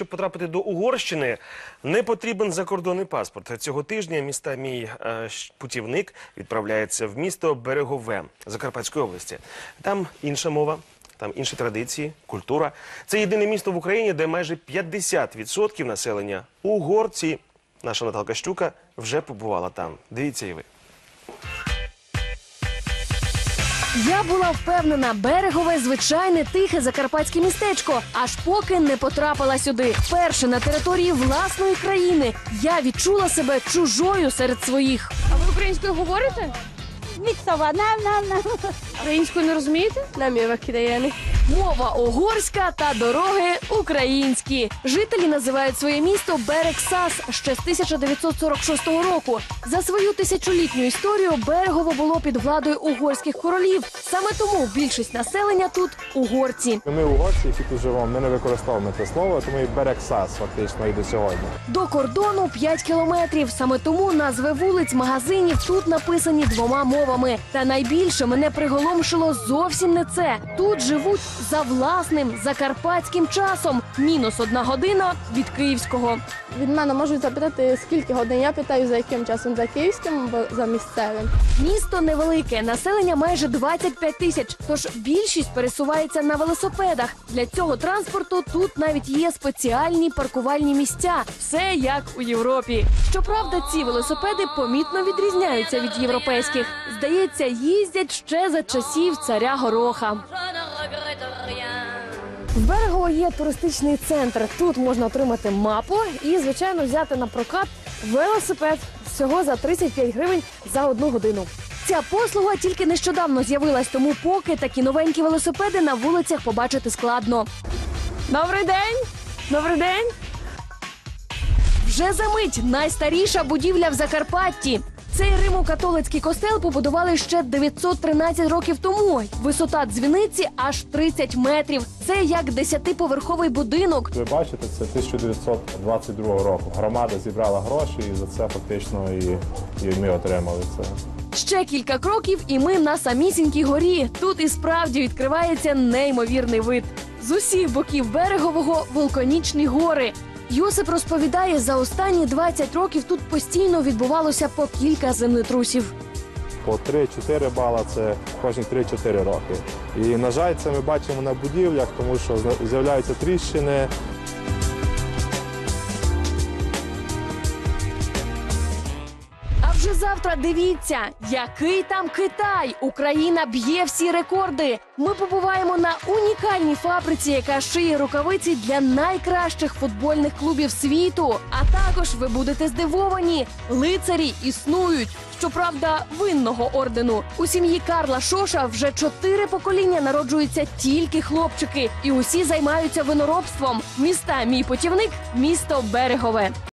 щоб потрапити до Угорщини, не потрібен закордонний паспорт. Цього тижня міста мій е, путівник відправляється в місто Берегове Закарпатської області. Там інша мова. Там інші традиції, культура. Це єдине місто в Україні, де майже 50% населення угорці. Наша Наталка Щука вже побувала там. Дивіться і ви. Я була впевнена, берегове звичайне тихе закарпатське містечко, аж поки не потрапила сюди. Вперше на території власної країни я відчула себе чужою серед своїх. А ви українською говорите? Міксова, нам, нам, нам. Українською не розумієте? Ide élni. Мова угорська та дороги українські. Жителі називають своє місто Берег Сас ще з 1946 року. За свою тисячолітню історію берегово було під владою угорських королів. Саме тому більшість населення тут угорці. Ми угорці, які тут живемо, ми не використовуємо це слово, тому і берег САС фактично і до сьогодні. До кордону 5 кілометрів. Саме тому назви вулиць, магазинів тут написані двома мовами. Та найбільше мене приголомшило зовсім не це. Тут живуть за власним закарпатським часом. Мінус одна година від київського. Від мене можуть запитати, скільки годин. Я питаю, за яким часом, за київським або за місцевим. Місто невелике, населення майже 25 тисяч. Тож більшість пересувається на велосипедах. Для цього транспорту тут навіть є спеціальні паркувальні місця. Все як у Європі. Щоправда, ці велосипеди помітно відрізняються від європейських. Здається, їздять ще за часів царя Гороха. В берегово є туристичний центр. Тут можна отримати мапу і, звичайно, взяти на прокат велосипед всього за 35 гривень за одну годину. Ця послуга тільки нещодавно з'явилась, тому поки такі новенькі велосипеди на вулицях побачити складно. Добрий день! Добрий день! Вже за мить найстаріша будівля в Закарпатті. Цей римо-католицький костел побудували ще 913 років тому. Висота дзвіниці аж 30 метрів. Це як 10-поверховий будинок. Ви бачите, це 1922 року. Громада зібрала гроші і за це фактично і, і ми отримали це. Ще кілька кроків, і ми на самісінькій горі. Тут і справді відкривається неймовірний вид. З усіх боків берегового вулканічні гори. Йосип розповідає, за останні 20 років тут постійно відбувалося по кілька землетрусів. По 3-4 бала це кожні 3-4 роки. І на жаль, це ми бачимо на будівлях, тому що з'являються тріщини. Завтра дивіться, який там Китай. Україна б'є всі рекорди. Ми побуваємо на унікальній фабриці, яка шиє рукавиці для найкращих футбольних клубів світу. А також ви будете здивовані, лицарі існують. Щоправда, винного ордену у сім'ї Карла Шоша вже чотири покоління народжуються тільки хлопчики, і усі займаються виноробством. Міста мій путівник, місто Берегове.